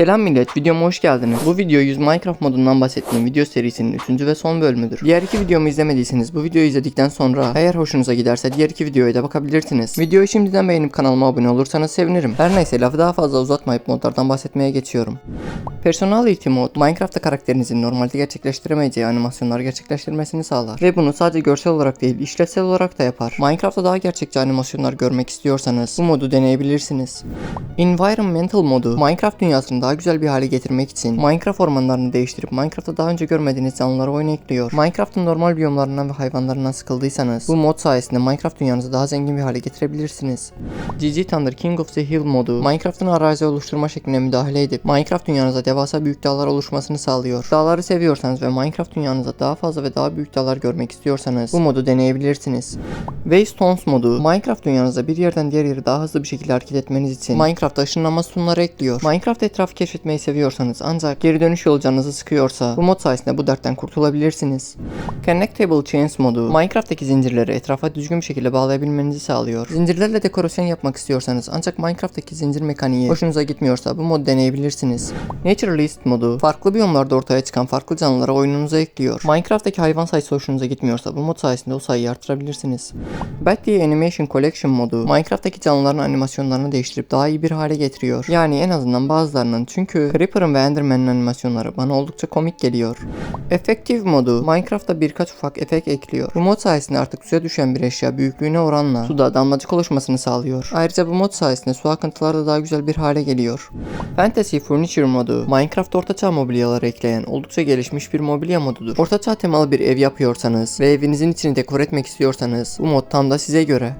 Selam millet, videoma hoş geldiniz. Bu video 100 Minecraft modundan bahsettiğim video serisinin 3. ve son bölümüdür. Diğer iki videomu izlemediyseniz bu videoyu izledikten sonra eğer hoşunuza giderse diğer iki videoya da bakabilirsiniz. Videoyu şimdiden beğenip kanalıma abone olursanız sevinirim. Her neyse lafı daha fazla uzatmayıp modlardan bahsetmeye geçiyorum. Personality mod, Minecraft'ta karakterinizin normalde gerçekleştiremeyeceği animasyonları gerçekleştirmesini sağlar. Ve bunu sadece görsel olarak değil, işlevsel olarak da yapar. Minecraft'ta daha gerçekçi animasyonlar görmek istiyorsanız bu modu deneyebilirsiniz. Environmental modu, Minecraft dünyasını daha güzel bir hale getirmek için Minecraft ormanlarını değiştirip Minecraft'ta daha önce görmediğiniz canlıları oyuna ekliyor. Minecraft'ın normal biyomlarından ve hayvanlarından sıkıldıysanız bu mod sayesinde Minecraft dünyanızı daha zengin bir hale getirebilirsiniz. GG Thunder King of the Hill modu, Minecraft'ın arazi oluşturma şekline müdahale edip Minecraft dünyanıza devasa büyük dağlar oluşmasını sağlıyor. Dağları seviyorsanız ve Minecraft dünyanızda daha fazla ve daha büyük dağlar görmek istiyorsanız bu modu deneyebilirsiniz. Waystones modu, Minecraft dünyanızda bir yerden diğer yere daha hızlı bir şekilde hareket etmeniz için Minecraft'ta ışınlanma sütunları ekliyor. Minecraft etrafı keşfetmeyi seviyorsanız ancak geri dönüş yolu canınızı sıkıyorsa bu mod sayesinde bu dertten kurtulabilirsiniz. Connectable Chains modu, Minecraft'taki zincirleri etrafa düzgün bir şekilde bağlayabilmenizi sağlıyor. Zincirlerle dekorasyon yapmak istiyorsanız ancak Minecraft'taki zincir mekaniği hoşunuza gitmiyorsa bu modu deneyebilirsiniz. Naturalist modu, farklı biyomlarda ortaya çıkan farklı canlıları oyununuza ekliyor. Minecraft'taki hayvan sayısı hoşunuza gitmiyorsa bu mod sayesinde o sayıyı artırabilirsiniz. Batty Animation Collection modu, Minecraft'taki canlıların animasyonlarını değiştirip daha iyi bir hale getiriyor. Yani en azından bazılarının çünkü Creeper'ın ve Enderman'ın animasyonları bana oldukça komik geliyor. Effective modu, Minecraft'ta birkaç ufak efekt ekliyor. Bu mod sayesinde artık suya düşen bir eşya büyüklüğüne oranla suda damlacık oluşmasını sağlıyor. Ayrıca bu mod sayesinde su akıntıları da daha güzel bir hale geliyor. Fantasy Furniture modu, Minecraft ortaçağ mobilyaları ekleyen oldukça gelişmiş bir mobilya modudur. Ortaçağ temalı bir ev yapıyorsanız ve evinizin içini dekor etmek istiyorsanız bu mod tam da size göre.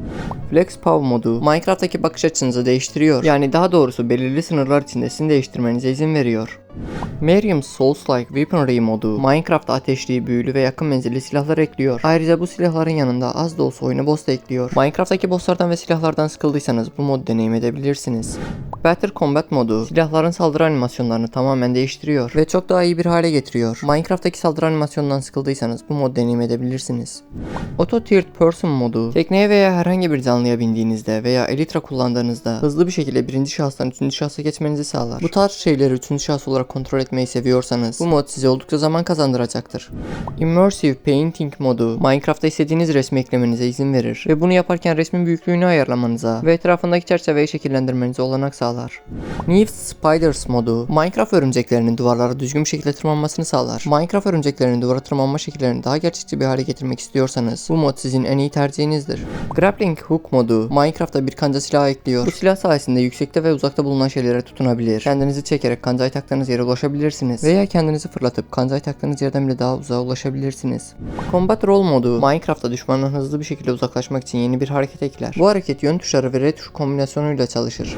Flex Pow modu, Minecraft'taki bakış açınızı değiştiriyor. Yani daha doğrusu belirli sınırlar içinde sizin değiştirmenize izin veriyor. Miriam Souls-like Weaponry modu Minecraft'ta ateşli, büyülü ve yakın menzilli silahlar ekliyor. Ayrıca bu silahların yanında az da olsa oyuna boss da ekliyor. Minecraft'taki bosslardan ve silahlardan sıkıldıysanız bu modu deneyim edebilirsiniz. Better Combat modu silahların saldırı animasyonlarını tamamen değiştiriyor ve çok daha iyi bir hale getiriyor. Minecraft'taki saldırı animasyonundan sıkıldıysanız bu modu deneyim edebilirsiniz. Auto Third Person modu tekneye veya herhangi bir canlıya bindiğinizde veya Elytra kullandığınızda hızlı bir şekilde birinci şahıstan üçüncü şahsa geçmenizi sağlar. Bu tarz şeyleri üçüncü şahıs olarak kontrol etmeyi seviyorsanız bu mod size oldukça zaman kazandıracaktır. Immersive Painting modu Minecraft'ta istediğiniz resmi eklemenize izin verir ve bunu yaparken resmin büyüklüğünü ayarlamanıza ve etrafındaki çerçeveyi şekillendirmenize olanak sağlar. Neve Spiders modu Minecraft örümceklerinin duvarlara düzgün bir şekilde tırmanmasını sağlar. Minecraft örümceklerinin duvara tırmanma şekillerini daha gerçekçi bir hale getirmek istiyorsanız bu mod sizin en iyi tercihinizdir. Grappling Hook modu Minecraft'ta bir kanca silahı ekliyor. Bu silah sayesinde yüksekte ve uzakta bulunan şeylere tutunabilir. Kendinizi çekerek kancayı taktığınız yere ulaşabilirsiniz. Veya kendinizi fırlatıp kancayı taktığınız yerden bile daha uzağa ulaşabilirsiniz. Combat Roll modu Minecraft'ta düşmandan hızlı bir şekilde uzaklaşmak için yeni bir hareket ekler. Bu hareket yön tuşları ve R tuşu kombinasyonuyla çalışır.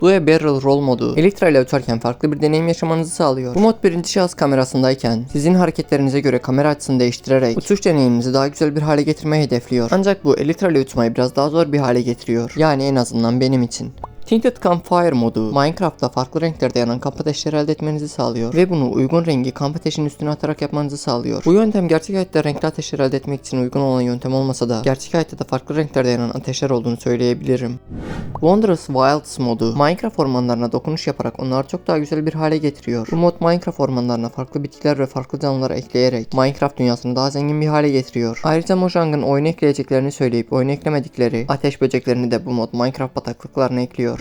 Do a Barrel Roll modu Elytra ile uçarken farklı bir deneyim yaşamanızı sağlıyor. Bu mod birinci şahıs kamerasındayken sizin hareketlerinize göre kamera açısını değiştirerek uçuş deneyiminizi daha güzel bir hale getirmeyi hedefliyor. Ancak bu Elytra ile uçmayı biraz daha zor bir hale getiriyor. Yani en azından benim için. Tinted Campfire modu Minecraft'ta farklı renklerde yanan kamp ateşleri elde etmenizi sağlıyor ve bunu uygun rengi kamp ateşinin üstüne atarak yapmanızı sağlıyor. Bu yöntem gerçek hayatta renkli ateşler elde etmek için uygun olan yöntem olmasa da gerçek hayatta da farklı renklerde yanan ateşler olduğunu söyleyebilirim. Wondrous Wilds modu Minecraft ormanlarına dokunuş yaparak onları çok daha güzel bir hale getiriyor. Bu mod Minecraft ormanlarına farklı bitkiler ve farklı canlılar ekleyerek Minecraft dünyasını daha zengin bir hale getiriyor. Ayrıca Mojang'ın oyuna ekleyeceklerini söyleyip oyuna eklemedikleri ateş böceklerini de bu mod Minecraft bataklıklarına ekliyor.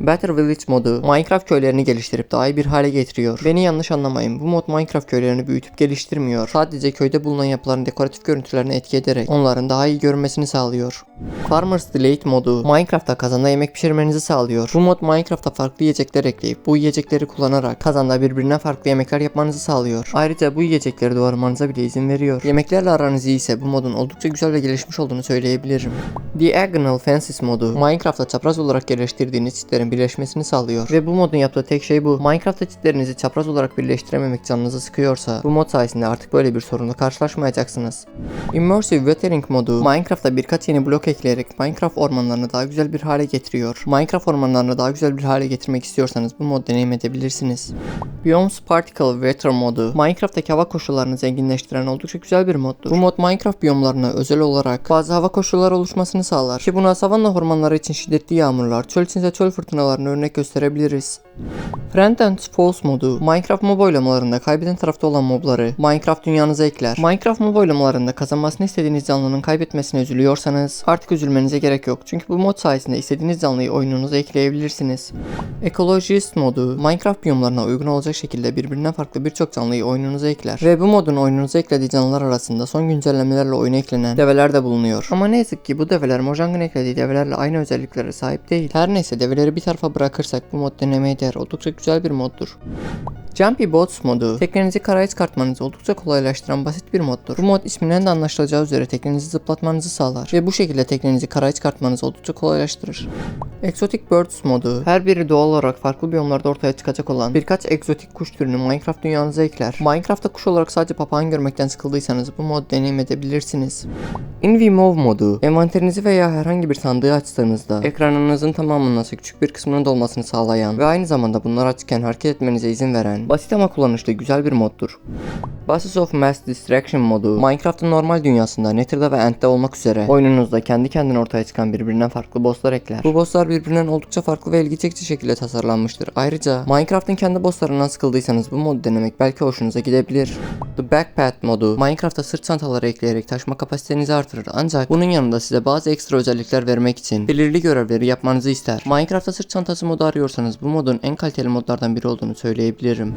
Better Village modu Minecraft köylerini geliştirip daha iyi bir hale getiriyor. Beni yanlış anlamayın bu mod Minecraft köylerini büyütüp geliştirmiyor. Sadece köyde bulunan yapıların dekoratif görüntülerine etki ederek onların daha iyi görünmesini sağlıyor. Farmers Delight modu Minecraft'ta kazanda yemek pişirmenizi sağlıyor. Bu mod Minecraft'ta farklı yiyecekler ekleyip bu yiyecekleri kullanarak kazanda birbirinden farklı yemekler yapmanızı sağlıyor. Ayrıca bu yiyecekleri doğramanıza bile izin veriyor. Yemeklerle aranız iyi ise bu modun oldukça güzel ve gelişmiş olduğunu söyleyebilirim. Diagonal Fences modu Minecraft'ta çapraz olarak yerleştirdiğiniz çitlerin birleşmesini sağlıyor. Ve bu modun yaptığı tek şey bu. Minecraft'ta çitlerinizi çapraz olarak birleştirememek canınızı sıkıyorsa bu mod sayesinde artık böyle bir sorunla karşılaşmayacaksınız. Immersive Wethering modu Minecraft'ta birkaç yeni blok ekleyerek Minecraft ormanlarını daha güzel bir hale getiriyor. Minecraft ormanlarını daha güzel bir hale getirmek istiyorsanız bu mod deneyim edebilirsiniz. Biomes Particle Weather modu Minecraft'taki hava koşullarını zenginleştiren oldukça güzel bir moddur. Bu mod Minecraft biyomlarına özel olarak bazı hava koşulları oluşmasını sağlar. Ki buna savanna ormanları için şiddetli yağmurlar, çöl içinde çöl fırtınalarını örnek gösterebiliriz. Friend and Foes modu Minecraft mob oylamalarında kaybeden tarafta olan mobları Minecraft dünyanıza ekler. Minecraft mob oylamalarında kazanmasını istediğiniz canlının kaybetmesine üzülüyorsanız artık üzülmenize gerek yok. Çünkü bu mod sayesinde istediğiniz canlıyı oyununuza ekleyebilirsiniz. Ecologist modu Minecraft biyomlarına uygun olacak şekilde birbirinden farklı birçok canlıyı oyununuza ekler. Ve bu modun oyununuza eklediği canlılar arasında son güncellemelerle oyuna eklenen develer de bulunuyor. Ama ne yazık ki bu develer Mojang'ın eklediği develerle aynı özelliklere sahip değil. Her neyse develeri bir tarafa bırakırsak bu mod denemeye değer. Oldukça güzel bir moddur. Jumpy Boats modu teknenizi karaya çıkartmanızı oldukça kolaylaştıran basit bir moddur. Bu mod isminden de anlaşılacağı üzere teknenizi zıplatmanızı sağlar ve bu şekilde teknenizi karaya çıkartmanızı oldukça kolaylaştırır. Exotic Birds modu her biri doğal olarak farklı biyomlarda ortaya çıkacak olan birkaç egzotik kuş türünü Minecraft dünyanıza ekler. Minecraft'ta kuş olarak sadece papağan görmekten sıkıldıysanız bu mod deneyim edebilirsiniz. InVMove modu envanterinizi veya herhangi bir sandığı açtığınızda ekranınızın tamamının nasıl küçük bir kısmının dolmasını sağlayan ve aynı zamanda bunlar açıkken hareket etmenize izin veren basit ama kullanışlı güzel bir moddur. Bosses of Mass Distraction modu Minecraft'ın normal dünyasında Nether'da ve End'de olmak üzere oyununuzda kendi kendine ortaya çıkan birbirinden farklı bosslar ekler. Bu bosslar birbirinden oldukça farklı ve ilgi çekici şekilde tasarlanmıştır. Ayrıca Minecraft'ın kendi bosslarından sıkıldıysanız bu modu denemek belki hoşunuza gidebilir. The Backpack modu Minecraft'ta sırt çantaları ekleyerek taşıma kapasitenizi artırır ancak bunun yanında size bazı ekstra özellikler vermek için belirli görevleri yapmanızı ister. Minecraft'ta sırt çantası modu arıyorsanız bu modun en kaliteli modlardan biri olduğunu söyleyebilirim.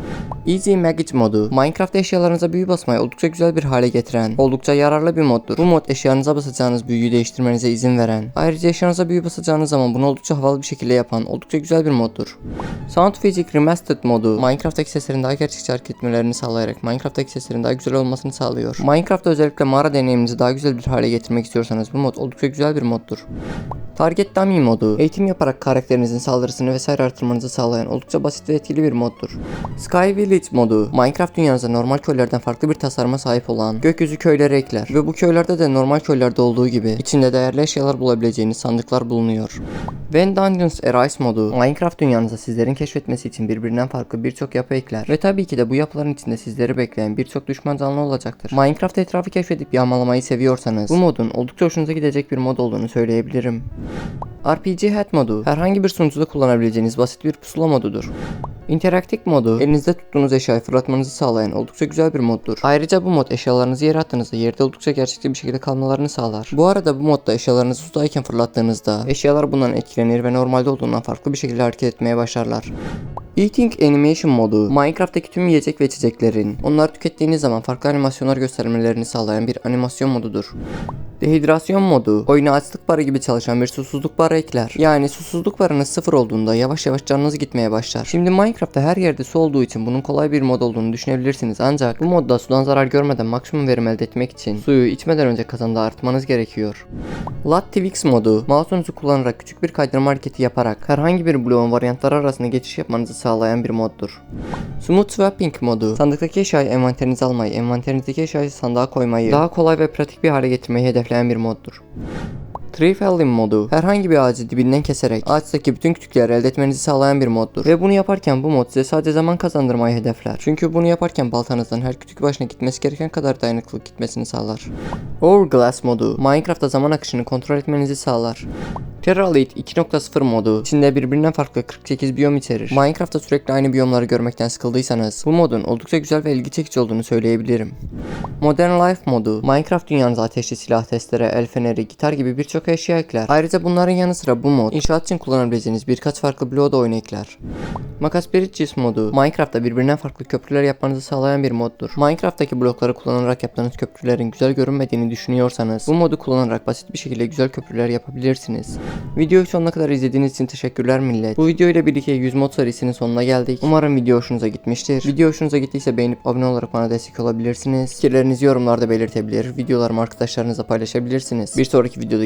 Easy Magic modu Minecraft eşyalarınıza büyü basmayı oldukça güzel bir hale getiren, oldukça yararlı bir moddur. Bu mod eşyanıza basacağınız büyüyü değiştirmenize izin veren, ayrıca eşyanıza büyü basacağınız zaman bunu oldukça havalı bir şekilde yapan oldukça güzel bir moddur. Sound Physics Remastered modu Minecraft'taki seslerin daha gerçekçi hareket etmelerini sağlayarak Minecraft'taki seslerin daha güzel olmasını sağlıyor. Minecraft'ta özellikle mağara deneyiminizi daha güzel bir hale getirmek istiyorsanız bu mod oldukça güzel bir moddur. Target Dummy modu eğitim yaparak karakterinizin saldırısını vesaire artırmanızı sağlayan oldukça basit ve etkili bir moddur. Sky Village modu Minecraft dünyasında normal köylerden farklı bir tasarıma sahip olan gökyüzü köyleri ekler ve bu köylerde de normal köylerde olduğu gibi içinde değerli eşyalar bulabileceğiniz sandıklar bulunuyor. When Dungeons Arise modu Minecraft dünyanızda sizlerin keşfetmesi için birbirinden farklı birçok yapı ekler ve tabii ki de bu yapıların içinde sizleri bekleyen birçok düşman canlı olacaktır. Minecraft etrafı keşfedip yağmalamayı seviyorsanız bu modun oldukça hoşunuza gidecek bir mod olduğunu söyleyebilirim. RPG Hat modu herhangi bir sunucuda kullanabileceğiniz basit bir pusula modudur. Interaktif modu elinizde tuttuğunuz eşyayı fırlatmanızı sağlayan oldukça güzel bir moddur. Ayrıca bu mod eşyalarınızı yere attığınızda yerde oldukça gerçekçi bir şekilde kalmalarını sağlar. Bu arada bu modda eşyalarınızı sudayken fırlattığınızda eşyalar bundan etkilenir ve normalde olduğundan farklı bir şekilde hareket etmeye başlarlar. Eating Animation modu Minecraft'taki tüm yiyecek ve içeceklerin onları tükettiğiniz zaman farklı animasyonlar göstermelerini sağlayan bir animasyon modudur. Dehidrasyon modu oyuna açlık barı gibi çalışan bir susuzluk barı ekler. Yani susuzluk barınız sıfır olduğunda yavaş yavaş canınız gitmeye başlar. Şimdi Minecraft'ta her yerde su olduğu için bunun kolay bir mod olduğunu düşünebilirsiniz ancak bu modda sudan zarar görmeden maksimum verim elde etmek için suyu içmeden önce kazanda artmanız gerekiyor. LUTTWX modu mouse'unuzu kullanarak küçük bir kaydırma hareketi yaparak herhangi bir bloğun varyantları arasında geçiş yapmanızı sağlayan bir moddur. Smooth Swapping modu sandıktaki eşyayı envanterinize almayı, envanterinizdeki eşyayı sandığa koymayı daha kolay ve pratik bir hale getirmeyi hedefleyen bir moddur. Tree Felling modu herhangi bir ağacı dibinden keserek ağaçtaki bütün kütükleri elde etmenizi sağlayan bir moddur. Ve bunu yaparken bu mod size sadece zaman kazandırmayı hedefler. Çünkü bunu yaparken baltanızdan her kütük başına gitmesi gereken kadar dayanıklılık gitmesini sağlar. Hourglass modu Minecraft'ta zaman akışını kontrol etmenizi sağlar. Terralite 2.0 modu içinde birbirinden farklı 48 biyom içerir. Minecraft'ta sürekli aynı biyomları görmekten sıkıldıysanız bu modun oldukça güzel ve ilgi çekici olduğunu söyleyebilirim. Modern Life modu Minecraft dünyanıza ateşli silah testere, el feneri, gitar gibi birçok eşya ekler. Ayrıca bunların yanı sıra bu mod inşaat için kullanabileceğiniz birkaç farklı bloğu da oyuna ekler. Makas Bridges modu Minecraft'ta birbirinden farklı köprüler yapmanızı sağlayan bir moddur. Minecraft'taki blokları kullanarak yaptığınız köprülerin güzel görünmediğini düşünüyorsanız bu modu kullanarak basit bir şekilde güzel köprüler yapabilirsiniz. Videoyu sonuna kadar izlediğiniz için teşekkürler millet. Bu video ile birlikte 100 mod serisinin sonuna geldik. Umarım video hoşunuza gitmiştir. Video hoşunuza gittiyse beğenip abone olarak bana destek olabilirsiniz. Fikirlerinizi yorumlarda belirtebilir, videolarımı arkadaşlarınızla paylaşabilirsiniz. Bir sonraki videoda